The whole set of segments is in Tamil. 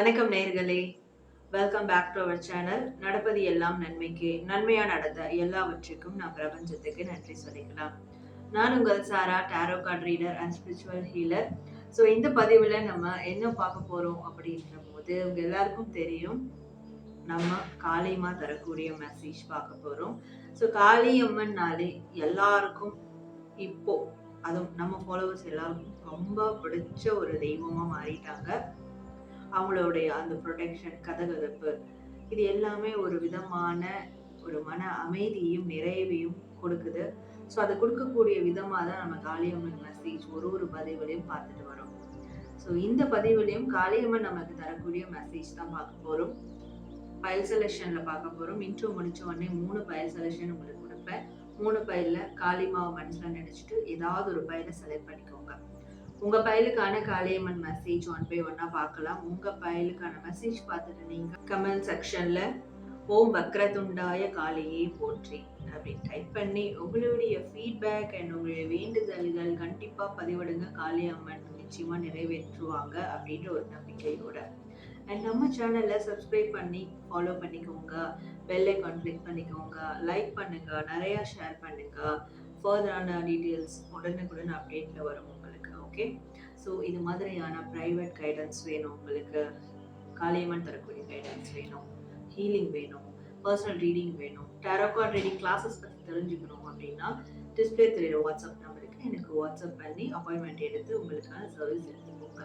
வணக்கம் நேர்களே. Welcome back to our channel நடப்பது எல்லாம் நன்மைக்கு. நன்மையா நடந்த எல்லாவற்றுக்கும் நான் பிரபஞ்சத்துக்கு நன்றி சொல்லிக்கலாம். நான் உங்கள் Sara tarot card reader and spiritual healer so இந்த பதிவில் நம்ம என்ன பார்க்க போகிறோம் அப்படின்ற போது உங்க எல்லாருக்கும் தெரியும் நம்ம காளியம்மா தரக்கூடிய மெசேஜ் பார்க்க போகிறோம் ஸோ காளியம்மன்னாலே எல்லாருக்கும் இப்போ அதுவும் நம்ம ஃபாலோவர்ஸ் எல்லாருக்கும் ரொம்ப பிடிச்ச ஒரு தெய்வமாக மாறிட்டாங்க. அவங்களுடைய அந்த ப்ரொடெக்ஷன் கதகதப்பு இது எல்லாமே ஒரு விதமான ஒரு மன அமைதியும் நிறைவையும் கொடுக்குது. ஸோ அதை கொடுக்கக்கூடிய விதமாக தான் நம்ம காளியம்மன் மெசேஜ் ஒரு ஒரு பதிவுலையும் பார்த்துட்டு வரோம். ஸோ இந்த பதிவுலையும் காளியம்மன் நமக்கு தரக்கூடிய மெசேஜ் தான் பார்க்க போகிறோம் பயல் செலெக்ஷனில் பார்க்க போகிறோம் இன்ட்ரோ முடிச்ச உடனே மூணு பயல் செலெக்ஷன் உங்களுக்கு கொடுப்பேன். மூணு பயிலில் காளிமாவை மனசில் நினச்சிட்டு ஏதாவது ஒரு பயிலை செலக்ட் பண்ணிக்கோங்க. உங்க பயலுக்கான காளியம்மன் மெசேஜ் ஒன் பை ஒன்னா பார்க்கலாம். உங்க பயலுக்கான மெசேஜ் பார்த்துட்டு நீங்க கமெண்ட் செக்ஷன்ல ஓம் வக்ரதுண்டாய காளியே போற்றி அப்படின்னு டைப் பண்ணி உங்களுடைய ஃபீட்பேக் அண்ட் உங்களுடைய வேண்டுதல்கள் கண்டிப்பாக பதிவிடுங்க. காளியம்மன் நிச்சயமாக நிறைவேற்றுவாங்க அப்படின்ற ஒரு நம்பிக்கையோட. அண்ட் நம்ம சேனலை சப்ஸ்கிரைப் பண்ணி ஃபாலோ பண்ணிக்கோங்க. பெல் ஐக்கான் கிளிக் பண்ணிக்கோங்க. லைக் பண்ணுங்க. நிறையா ஷேர் பண்ணுங்கள் ஃபர்தரான டீட்டெயில்ஸ் உடனுக்குடன் அப்டேட்டில் வரும். ஓகே ஸோ இது மாதிரியான ப்ரைவேட் கைடன்ஸ் வேணும். உங்களுக்கு காளியம்மன் தரக்கூடிய கைடன்ஸ் வேணும். ஹீலிங் வேணும். பர்சனல் ரீடிங் வேணும். டேரோகார்ட் ரீடிங் கிளாஸஸ் பற்றி தெரிஞ்சுக்கணும் அப்படின்னா டிஸ்பிளே தெரியுற வாட்ஸ்அப் நம்பருக்கு எனக்கு வாட்ஸ்அப் பண்ணி அப்பாயின்மெண்ட் எடுத்து உங்களுக்கான சர்வீஸ் எடுத்துக்கோங்க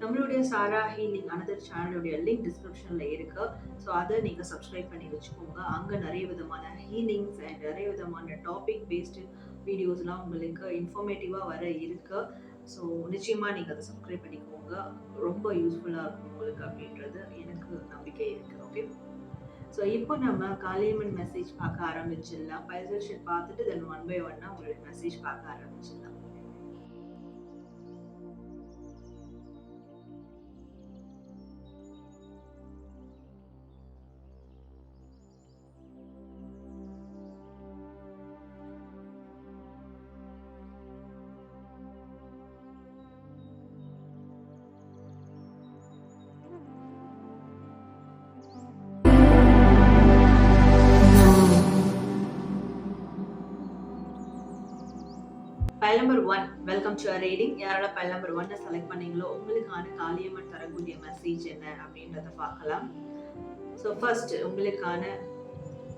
நம்மளுடைய சாரா ஹீலிங் அனதர் சேனலுடைய லிங்க் டிஸ்கிரிப்ஷனில் இருக்கு. ஸோ அதை நீங்கள் சப்ஸ்கிரைப் பண்ணி வச்சுக்கோங்க. அங்கே நிறைய விதமான ஹீலிங்ஸ் அண்ட் நிறைய விதமான டாபிக் பேஸ்டு வீடியோஸ்லாம் உங்களுக்கு இன்ஃபர்மேட்டிவாக வர இருக்கு. ஸோ நிச்சயமாக நீங்கள் அதை சப்ஸ்கிரைப் பண்ணிக்கோங்க. ரொம்ப யூஸ்ஃபுல்லாக இருக்கும் உங்களுக்கு அப்படின்றது. எனக்கு நம்பிக்கை இருக்குது ஓகே ஸோ இப்போ நம்ம காளியம்மன் மெசேஜ் பார்க்க ஆரம்பிச்சிடலாம். பைசல் பார்த்துட்டு தென் ஒன் பை ஒன்னாக உங்களுடைய மெசேஜ் பார்க்க ஆரம்பிச்சிடலாம். வெல்கம் டு ரீடிங் யாரோட பல் நம்பர் ஒன்னை செலக்ட் பண்ணீங்களோ உங்களுக்கான காளியம்மன் தரக்கூடிய மெசேஜ் என்ன அப்படின்றத பார்க்கலாம். ஸோ ஃபர்ஸ்ட் உங்களுக்கான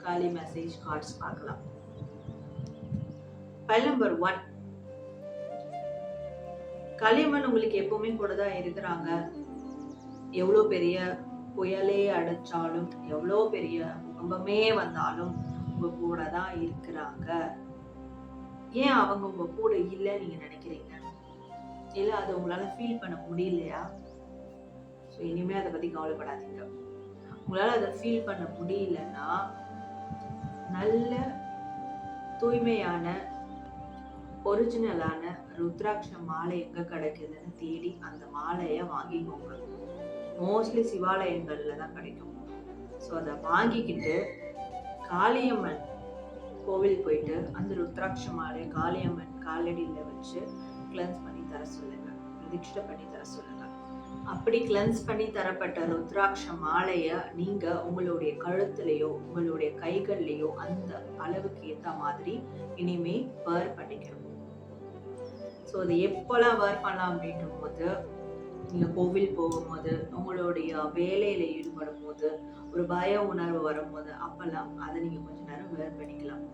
காளி மெசேஜ் கார்ட்ஸ் பார்க்கலாம். பல் நம்பர் ஒன் காளியம்மன் உங்களுக்கு எப்பவுமே கூட தான் இருக்கிறாங்க. எவ்வளோ பெரிய புயலே அடைச்சாலும் எவ்வளோ பெரிய குடும்பமே வந்தாலும் உங்க கூட தான் இருக்கிறாங்க. ஏன் அவங்க உங்க கூட இல்லை நீங்க நினைக்கிறீங்க? இல்ல அதை உங்களால ஃபீல் பண்ண முடியலையா? ஸோ இனிமே அதை பத்தி கவலைப்படாதீங்க. உங்களால அதை ஃபீல் பண்ண முடியலன்னா நல்ல தூய்மையான ஒரிஜினலான ருத்ராட்ச மாலை எங்க கிடைக்குதுன்னு தேடி அந்த மாலையை வாங்கிக்கோங்க. மோஸ்ட்லி சிவாலயங்கள்ல தான் கிடைக்கும். ஸோ அதை வாங்கிக்கிட்டு காளியம்மன் கோவில் போயிட்டு அந்த ருத்ராட்ச மாலை காளியம்மன் காலடியில் வச்சு கிளென்ஸ் பண்ணி தர சொல்லுங்க. பிரதிஷ்டை பண்ணி தர சொல்லுங்க. அப்படி கிளென்ஸ் பண்ணி தரப்பட்ட ருத்ராட்ச மாலையை நீங்க உங்களுடைய கழுத்துலயோ உங்களுடைய கைகள்லையோ அந்த அளவுக்கு ஏத்த மாதிரி இனிமே வேர் பண்ணிக்கணும். ஸோ அது எப்போல்லாம் வேர் பண்ணலாம் அப்படின்னும் போது நீங்கள் கோவில் போகும்போது உங்களுடைய வேலையில ஈடுபடும் போது ஒரு பய உணர்வு வரும்போது அப்பெல்லாம் அதை நீங்க கொஞ்ச நேரம் வேர் பண்ணிக்கலாம்.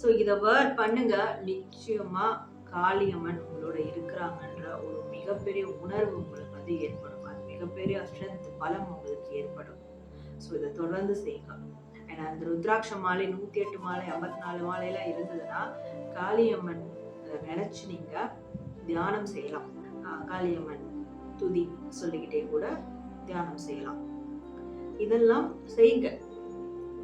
ஸோ இதை வேர் பண்ணுங்க. நிச்சயமா காளியம்மன் உங்களோட இருக்கிறாங்கன்ற ஒரு மிகப்பெரிய உணர்வு உங்களுக்கு வந்து ஏற்படும். அது மிகப்பெரிய ஸ்ட்ரென்த் பலம் உங்களுக்கு ஏற்படும். ஸோ இதை தொடர்ந்து செய்யுங்க. ஏன்னா அந்த ருத்ராட்ச மாலை நூற்றி எட்டு மாலை ஐம்பத்தி நாலு மாலையெல்லாம் இருந்ததுன்னா காளியம்மன் நினைச்சு நீங்க தியானம் செய்யலாம். காளியம்மன் துதி சொல்லிக்கிட்டே கூட தியானம் செய்யலாம். இதெல்லாம் செய்யுங்க.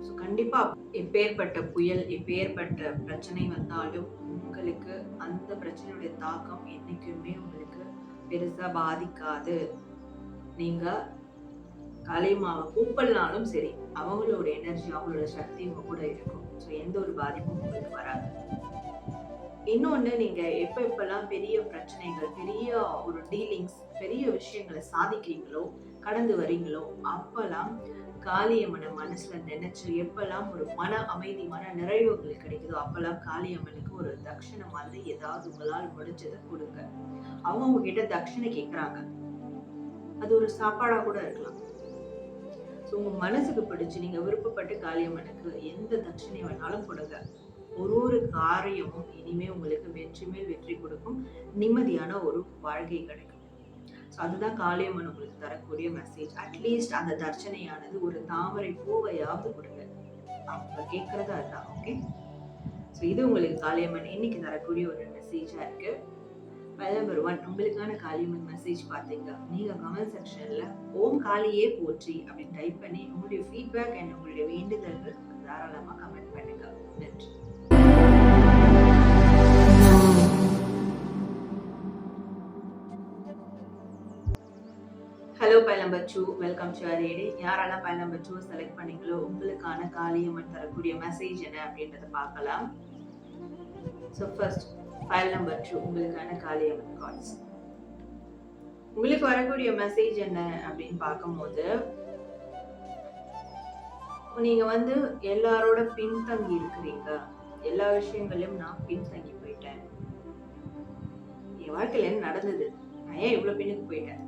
ஸோ கண்டிப்பாக எப்பேற்பட்ட புயல் எப்பேற்பட்ட பிரச்சனை வந்தாலும் உங்களுக்கு அந்த பிரச்சனையுடைய தாக்கம் என்னைக்குமே உங்களுக்கு பெருசா பாதிக்காது. நீங்க கலைமாவை கூப்பிடனாலும் சரி அவங்களோட எனர்ஜி அவங்களோட சக்தி உங்க கூட இருக்கும். ஸோ எந்த ஒரு பாதிப்பும் உங்களுக்கு வராது. இன்னொன்று நீங்கள் எப்போ எப்பெல்லாம் பெரிய பிரச்சனைகள் பெரிய ஒரு டீலிங்ஸ் பெரிய விஷயங்களை சாதிக்கிறீங்களோ கடந்து வரீங்களோ அப்பெல்லாம் காளியம்மனை மனசுல நினைச்சு எப்பெல்லாம் ஒரு மன அமைதி மன நிறைவு உங்களுக்கு கிடைக்குதோ அப்பெல்லாம் காளியம்மனுக்கு ஒரு தட்சிணை மாதிரி ஏதாவது உங்களால் முடிஞ்சதை கொடுங்க. அவங்க உங்ககிட்ட தட்சிணை கேட்குறாங்க அது ஒரு சாப்பாடா கூட இருக்கலாம். ஸோ உங்க மனசுக்கு பிடிச்சு நீங்க விருப்பப்பட்டு காளியம்மனுக்கு எந்த தட்சிணை வேணாலும் கொடுங்க. ஒரு ஒரு காரியமும் இனிமே உங்களுக்கு வெற்றி மேல் வெற்றி கொடுக்கும். நிம்மதியான ஒரு வாழ்க்கை கிடைக்கும். ஸோ அதுதான் காளியம்மன் உங்களுக்கு தரக்கூடிய மெசேஜ் அட்லீஸ்ட் அந்த தர்ச்சனையானது ஒரு தாமரை பூவையாவது கொடுங்க. அவங்க கேட்கறது அதுதான் ஓகே ஸோ இது உங்களுக்கு காளியம்மன் இன்னைக்கு தரக்கூடிய ஒரு மெசேஜா இருக்கு. நம்பர் ஒன் உங்களுக்கான காளியம்மன் மெசேஜ் பார்த்தீங்க. நீங்க கமெண்ட் செக்ஷன்ல ஓம் காளியே போற்றி அப்படின்னு டைப் பண்ணி உங்களுடைய ஃபீட்பேக் அண்ட் உங்களுடைய வேண்டுதல்கள் தாராளமாக கமெண்ட் பண்ணுங்க. நன்றி. Hello file number two welcome to reading யாரெல்லாம் பைல் நம்பர் டூ செலக்ட் பண்ணீங்களோ உங்களுக்கான காளியம்மன் தரக்கூடிய மெசேஜ் என்ன அப்படின்றத பார்க்கலாம். So first file number two உங்களுக்கான காளியம்மன் கால்ஸ் உங்களுக்கு வரக்கூடிய மெசேஜ் என்ன அப்படின்னு பார்க்கும்போது நீங்கள் வந்து எல்லாரோட பின்தங்கி இருக்கிறீங்க. எல்லா விஷயங்களையும் நான் பின்தங்கி போயிட்டேன். என் வாழ்க்கையில் என்ன நடந்தது? நான் ஏன் இவ்வளோ பின்னுக்கு போயிட்டேன்?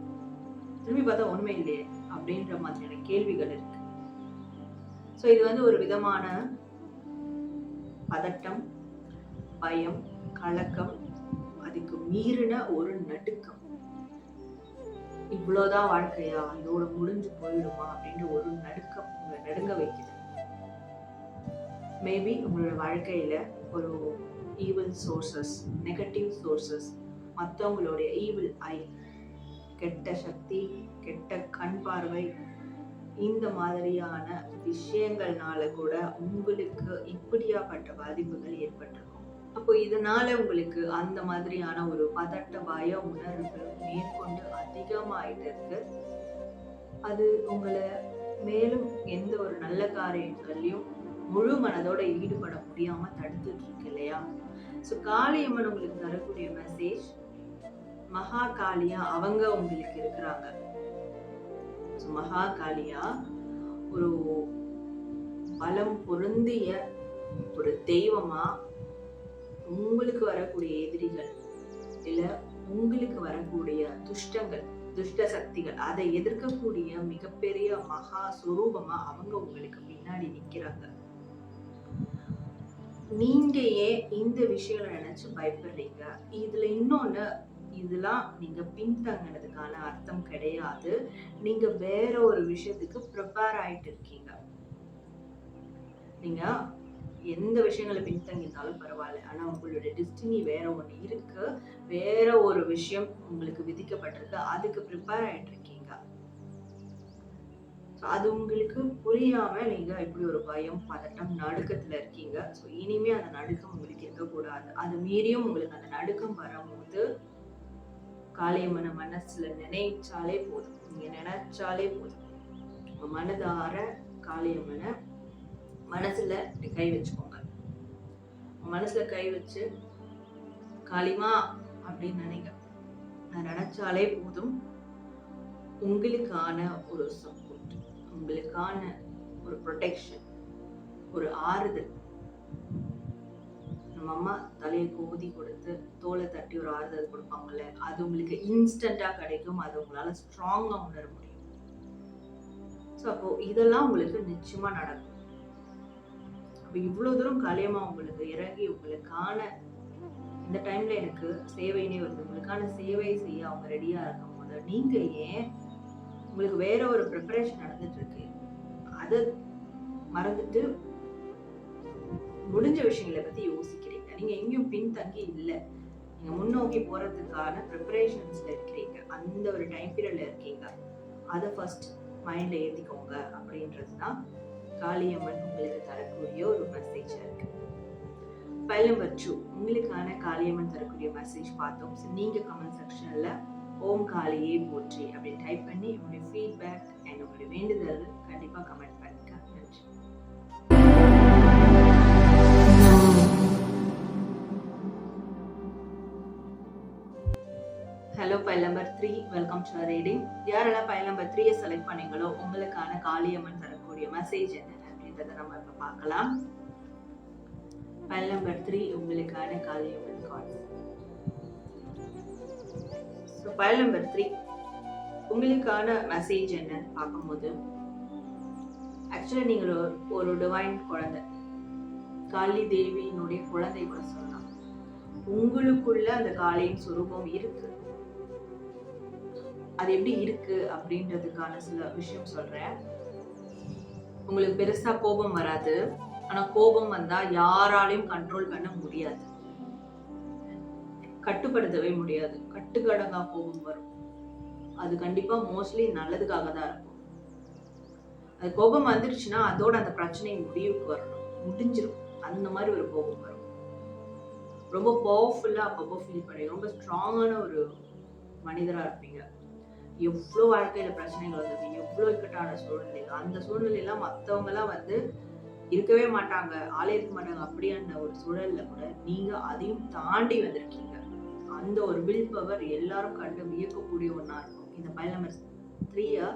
திரும்பி பார்த்தா உண்மை இல்லையே அப்படின்ற மாதிரியான கேள்விகள் இருக்கு. ஸோ இது வந்து ஒரு விதமான பதட்டம் பயம் கலக்கம் அதுக்கு மீறின ஒரு நடுக்கம். இவ்வளோதான் வாழ்க்கையா? இதோட முடிஞ்சு போயிடுமா? அப்படின்ற ஒரு நடுக்கம் உங்களை நடுங்க வைக்குது. மேபி உங்களோட வாழ்க்கையில ஒரு ஈவில் சோர்சஸ் நெகட்டிவ் சோர்சஸ் மற்றவங்களுடைய ஈவில் ஐ கெட்ட சக்தி கெட்ட கண் பார்வை இந்த மாதிரியான விஷயங்கள்னால கூட உங்களுக்கு இப்படியாப்பட்ட பாதிப்புகள் ஏற்பட்டிருக்கும். அப்போ இதனால உங்களுக்கு அந்த மாதிரியான ஒரு பதட்ட பய உணர்வு மேற்கொண்டு அதிகமாயிட்டு இருக்கு. அது உங்களை மேலும் எந்த ஒரு நல்ல காரியங்களையும் முழு மனதோட ஈடுபட முடியாம தடுத்துட்டு இருக்கு இல்லையா? ஸோ காளியம்மன் உங்களுக்கு தரக்கூடிய மெசேஜ் மகா காளியா அவங்க உங்களுக்கு இருக்கிறாங்க. மகா காளியா ஒரு பலம் பொருந்திய ஒரு தெய்வமா உங்களுக்கு வரக்கூடிய எதிரிகள் இல்ல உங்களுக்கு வரக்கூடிய துஷ்டங்கள் துஷ்ட சக்திகள் அதை எதிர்க்கக்கூடிய மிகப்பெரிய மகா சுரூபமா அவங்க உங்களுக்கு பின்னாடி நிக்கிறாங்க. நீங்க ஏன் இந்த விஷயங்களை நினைச்சு பயப்படுறீங்க? இதுல இன்னொன்னு இதெல்லாம் நீங்க பின்தங்கினதுக்கான அர்த்தம் கிடையாது. நீங்க வேற ஒரு விஷயத்துக்கு ப்ரிப்பேர் ஆயிட்டு இருக்கீங்க. நீங்க எந்த விஷயங்களை பின்தங்கியிருந்தாலும் பரவாயில்ல. ஆனா உங்களுடைய டெஸ்டினி வேற ஒண்ணு இருக்கு. வேற ஒரு விஷயம் உங்களுக்கு விதிக்கப்பட்டிருக்கு. அதுக்கு ப்ரிப்பேர் ஆயிட்டு இருக்கீங்க. அது உங்களுக்கு புரியாம நீங்க இப்படி ஒரு பயம் பதட்டம் நடுக்கத்துல இருக்கீங்க. ஸோ இனிமே அந்த நடுக்கம் உங்களுக்கு இருக்கக்கூடாது. அது மீறியும் உங்களுக்கு அந்த நடுக்கம் வரும்போது காளியம்மனை மனசுல நினைச்சாலே போதும். நீங்க நினைச்சாலே போதும். உங்க மனதார காளியம்மனை மனசுல கை வச்சுக்கோங்க. மனசுல கை வச்சு காளிமா அப்படின்னு நினைங்க. நான் நினைச்சாலே போதும். உங்களுக்கான ஒரு சப்போர்ட் உங்களுக்கான ஒரு ப்ரொடெக்ஷன் ஒரு ஆறுதல். நம்ம அம்மா தலையை கோதி கொடுத்து தோலை தட்டி ஒரு ஆறுதல் கொடுப்பாங்கல்ல அது உங்களுக்கு இன்ஸ்டண்டா கிடைக்கும். அது உங்களால ஸ்ட்ராங்கா உணர முடியும். ஸோ அப்போ இதெல்லாம் உங்களுக்கு நிச்சயமா நடக்கும். அப்போ இவ்வளவு தூரம் கலையமா உங்களுக்கு இறங்கி உங்களுக்கான இந்த டைம்ல எனக்கு சேவைனே வருது. உங்களுக்கான சேவை செய்ய அவங்க ரெடியா இருக்கும் போது நீங்க ஏன் உங்களுக்கு வேற ஒரு ப்ரிப்பரேஷன் நடந்துட்டு இருக்கு? அதை மறந்துட்டு முடிஞ்ச விஷயங்களை பத்தி யோசிக்கிறேன் நீங்க எங்கேயும் பின்தங்கி இல்லை. நீங்க முன்னோக்கி போறதுக்கான ப்ரிப்பரேஷன்ஸ்ல இருக்கிறீங்க. அந்த ஒரு டைம் பீரியட்ல இருக்கீங்க. அதை ஃபர்ஸ்ட் மைண்ட்ல ஏத்திக்கோங்க அப்படின்றது தான் காளியம்மன் உங்களுக்கு தரக்கூடிய ஒரு மெசேஜ் இருக்கு. ஃபைல் நம்பர் டூ உங்களுக்கான காளியம்மன் தரக்கூடிய மெசேஜ் பார்த்தோம். ஸோ நீங்க கமெண்ட் செக்ஷன்ல ஓம் காளியே போற்றி அப்படின்னு டைப் பண்ணி உங்களுடைய ஃபீட்பேக் அண்ட் உங்களுடைய வேண்டுதல் கண்டிப்பா comment three welcome to reading யாரெல்லாம் பைல் நம்பர் த்ரீயை செலக்ட் பண்ணீங்களோ உங்களுக்கான காளியம்மன் தரக்கூடிய மெசேஜ் என்ன அப்படின்றத நம்ம இப்போ பார்க்கலாம். பைல் நம்பர் த்ரீ உங்களுக்கான Kaliamman cards so file number three உங்களுக்கான மெசேஜ் என்னன்னு பார்க்கும்போது ஆக்சுவலாக நீங்கள் ஒரு ஒரு டிவைன் குழந்தை. காளி தேவியினுடைய குழந்தை கூட சொல்லலாம். உங்களுக்குள்ள அந்த காளியின் சுரூபம் இருக்கு. அது எப்படி இருக்கு அப்படின்றதுக்கான சில விஷயம் சொல்றேன். உங்களுக்கு பெருசா கோபம் வராது. ஆனா கோபம் வந்தா யாராலையும் கண்ட்ரோல் பண்ண முடியாது. கட்டுப்படுத்தவே முடியாது. கட்டுக்கடங்கா கோபம் வரும். அது கண்டிப்பா மோஸ்ட்லி நல்லதுக்காக தான் இருக்கும். அது கோபம் வந்துருச்சுன்னா அதோட அந்த பிரச்சனை முடிவுக்கு வரணும். முடிஞ்சிடும் அந்த மாதிரி ஒரு கோபம் வரும். ரொம்ப பவர்ஃபுல்லா அப்பப்போ ஃபீல் பண்ணி ரொம்ப ஸ்ட்ராங்கான ஒரு மனிதரா இருப்பீங்க. எவ்வளோ வாழ்க்கையில பிரச்சனைகள் வந்திருக்கு எவ்வளோ இக்கட்டான சூழ்நிலைகள் அந்த சூழ்நிலையெல்லாம் மற்றவங்கெல்லாம் வந்து இருக்கவே மாட்டாங்க ஆளே இருக்க மாட்டாங்க அப்படியான ஒரு சூழல்ல கூட நீங்க அதையும் தாண்டி வந்திருக்கீங்க. அந்த ஒரு வில் பவர் எல்லாரும் கண்டு வியக்கக்கூடிய ஒன்றா இருக்கும். இந்த பைல் நம்பர் த்ரீயை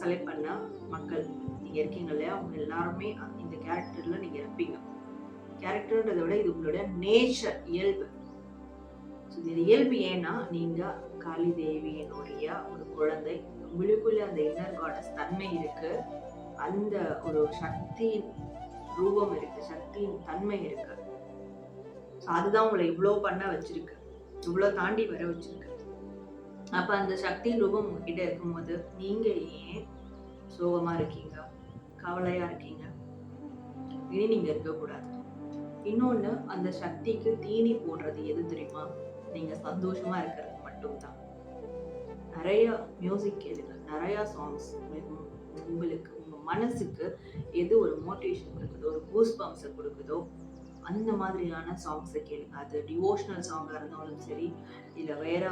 செலக்ட் பண்ண மக்கள் நீங்கள் இருக்கீங்க இல்லையா? அவங்க எல்லாருமே இந்த கேரக்டரில் நீங்கள் இருப்பீங்க. கேரக்டர்ன்றதை விட இது உங்களுடைய நேச்சர் இயல்பு. ஸோ இது இயல்பு ஏன்னா நீங்கள் காளி தேவியினுடைய ஒரு குழந்தை. உங்களுக்குள்ள அந்த இன்னர் காடஸ் தன்மை இருக்கு. அந்த ஒரு சக்தியின் ரூபம் இருக்கு. சக்தியின் தன்மை இருக்கு. ஸோ அதுதான் உங்களை இவ்வளோ பண்ண வச்சிருக்கு. இவ்வளோ தாண்டி வர வச்சிருக்கு. அப்போ அந்த சக்தியின் ரூபம் உங்ககிட்ட இருக்கும்போது நீங்கள் ஏன் சோகமாக இருக்கீங்க? கவலையாக இருக்கீங்க? இனி நீங்கள் இருக்கக்கூடாது. இன்னொன்று அந்த சக்திக்கு தீனி போடுறது எது தெரியுமா? நீங்கள் சந்தோஷமாக இருக்கிறது மட்டும்தான். நிறைய மியூசிக் கேளுங்க. நிறையா சாங்ஸ் உங்களுக்கு உங்கள் மனசுக்கு எது ஒரு மோட்டிவேஷன் கொடுக்குதோ ஒரு கூஸ் பம்ப்ஸை கொடுக்குதோ அந்த மாதிரியான சாங்ஸை கேளுங்க. அது டிவோஷனல் சாங்காக இருந்தாலும் சரி இல்லை வேற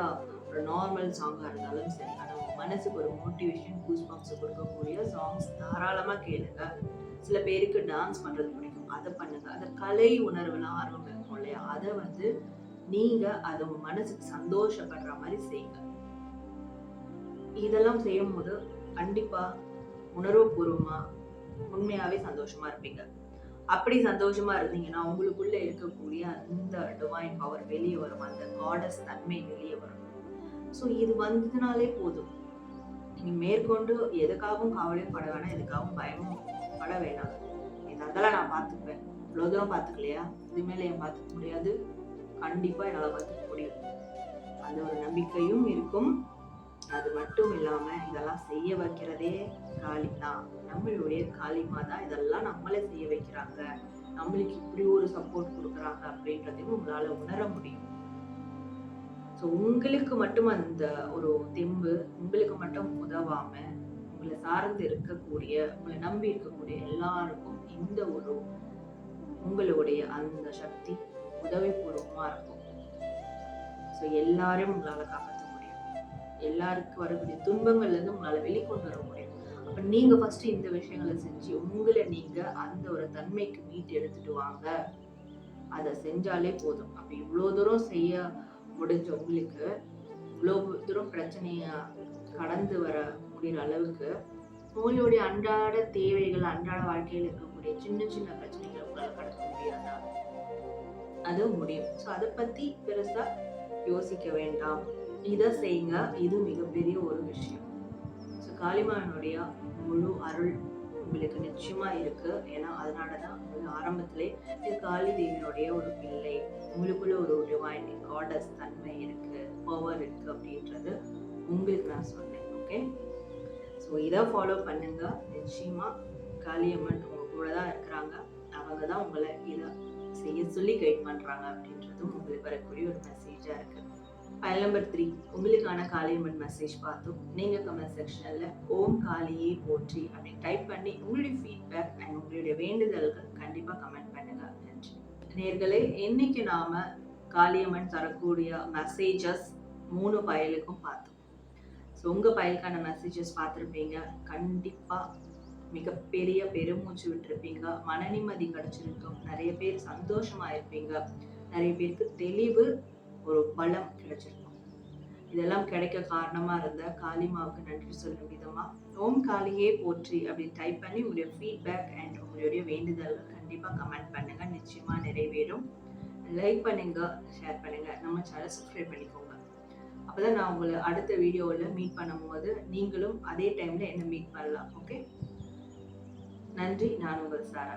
ஒரு நார்மல் சாங்காக இருந்தாலும் சரி ஆனால் உங்கள் மனசுக்கு ஒரு மோட்டிவேஷன் கூஸ் பம்ப்ஸை கொடுக்கக்கூடிய சாங்ஸ் தாராளமாக கேளுங்க. சில பேருக்கு டான்ஸ் பண்ணுறது பிடிக்கும். அதை பண்ணுங்க. அந்த கலை உணர்வுல ஆர்வம் இருக்கும் இல்லையா? அதை வந்து நீங்க அதை உங்க மனசுக்கு சந்தோஷப்படுற மாதிரி செய்யுங்க இதெல்லாம் செய்யும் போது கண்டிப்பா உணர்வுபூர்வமா உண்மையாவே சந்தோஷமா இருப்பீங்க. அப்படி சந்தோஷமா இருந்தீங்கன்னா உங்களுக்குள்ள இருக்கக்கூடிய அந்த டிவைன் பவர் வெளியே வரும். அந்த காடஸ் தன்மை வெளியே வரும். ஸோ இது வந்ததுனாலே போதும். நீங்க மேற்கொண்டு எதுக்காகவும் கவலையும் பட வேணாம். எதுக்காகவும் பயமும் பட வேணாம். அதெல்லாம் நான் பார்த்துக்குவேன் இவ்வளோ தூரம் பார்த்துக்கலையா? இதுமேல என் பார்த்துக்க முடியாது. கண்டிப்பா என்னால் பார்த்துக்க முடியும். அந்த ஒரு நம்பிக்கையும் இருக்கும். அது மட்டும் இல்லாம இதெல்லாம் செய்ய வைக்கிறதே காளி தான் நம்மளுடைய காளிமா தான் இதெல்லாம் நம்மளே செய்ய வைக்கிறாங்க. நம்மளுக்கு இப்படி ஒரு சப்போர்ட் கொடுக்குறாங்க அப்படின்றதையும் உங்களால உணர முடியும். ஸோ உங்களுக்கு மட்டும் அந்த ஒரு தெம்பு உங்களுக்கு மட்டும் உதவாம உங்களை சார்ந்து இருக்கக்கூடிய உங்களை நம்பி இருக்கக்கூடிய எல்லாருக்கும் இந்த ஒரு உங்களுடைய அந்த சக்தி உதவிபூர்வமா இருக்கும். ஸோ எல்லாரையும் உங்களால காப்பாற்ற முடியும். எல்லாருக்கும் வரக்கூடிய துன்பங்கள்ல இருந்து உங்களால வெளிக்கொண்டு வர முடியும். அப்ப நீங்க ஃபர்ஸ்ட் இந்த விஷயங்களை செஞ்சு உங்களை நீங்க அந்த ஒரு தன்மைக்கு மீட்டு எடுத்துட்டு வாங்க. அதை செஞ்சாலே போதும். அப்ப இவ்வளோ தூரம் செய்ய முடிஞ்ச உங்களுக்கு இவ்வளோ தூரம் பிரச்சனைய கடந்து வர முடிகிற அளவுக்கு உங்களுடைய அன்றாட தேவைகள் அன்றாட வாழ்க்கையில் இருக்கக்கூடிய சின்ன சின்ன பிரச்சனைகளை உங்களால் கடக்க முடியாதா? அது முடியும். ஸோ அதை பற்றி பெருசாக யோசிக்க வேண்டாம். இதை செய்யுங்க இது மிகப்பெரிய ஒரு விஷயம். ஸோ காளிமானுடைய முழு அருள் உங்களுக்கு நிச்சயமா இருக்கு. ஏன்னா அதனாலதான் உங்களுக்கு ஆரம்பத்திலே இது காளி தேவியினுடைய ஒரு பிள்ளை. உங்களுக்குள்ள ஒரு டிவைன் காடஸ் தன்மை இருக்கு பவர் இருக்கு அப்படின்றது உங்களுக்கு நான் சொன்னேன். ஓகே ஸோ இதை ஃபாலோ பண்ணுங்க. நிச்சயமா காளியம்மன் கூட தான் இருக்கிறாங்க. அவங்க தான் உங்களை இதை செய்ய சொல்லி கைட் பண்றாங்க அப்படின்றதும் உங்களுக்கு வரக்கூடிய ஒரு மெசேஜாக இருக்குது ஃபைல் நம்பர் த்ரீ உங்களுக்கான காளியம்மன் மெசேஜ் பார்த்தோம் நீங்க கமெண்ட் செக்ஷனில் ஓம் காளியே போற்றி அப்படின்னு டைப் பண்ணி உங்களுடைய ஃபீட்பேக் அண்ட் உங்களுடைய வேண்டுதல்கள் கண்டிப்பா கமெண்ட் பண்ணுங்க. நன்றி. நேர்களே இன்னைக்கு நாம காளியம்மன் தரக்கூடிய மெசேஜஸ் மூணு பயலுக்கும் பார்த்தோம். ஸோ உங்க பயலுக்கான மெசேஜஸ் பார்த்துருப்பீங்க. கண்டிப்பா மிகப்பெரிய பெருமூச்சு விட்டுருப்பீங்க. மன நிம்மதி கிடைச்சிருக்கும். நிறைய பேர் சந்தோஷமா இருப்பீங்க. நிறைய பேருக்கு தெளிவு ஒரு பலம் கிடைச்சிருக்கும். இதெல்லாம் கிடைக்க காரணமா இருந்த காளிமாவுக்கு நன்றி சொல்லும் விதமா ஓம் காளியே போற்றி அப்படின்னு டைப் பண்ணி உங்களுடைய ஃபீட்பேக் அண்ட் உங்களுடைய வேண்டுதல்கள் கண்டிப்பா கமெண்ட் பண்ணுங்க. நிச்சயமா நிறைவேறும். லைக் பண்ணுங்க ஷேர் பண்ணுங்க. நம்ம சேனல் சப்ஸ்கிரைப் பண்ணிக்கோங்க. அப்பதான் நான் உங்களை அடுத்த வீடியோவில் மீட் பண்ணும்போது நீங்களும் அதே டைம்ல என்ன மீட் பண்ணலாம் ஓகே நன்றி. நான் உங்கள் சாரா.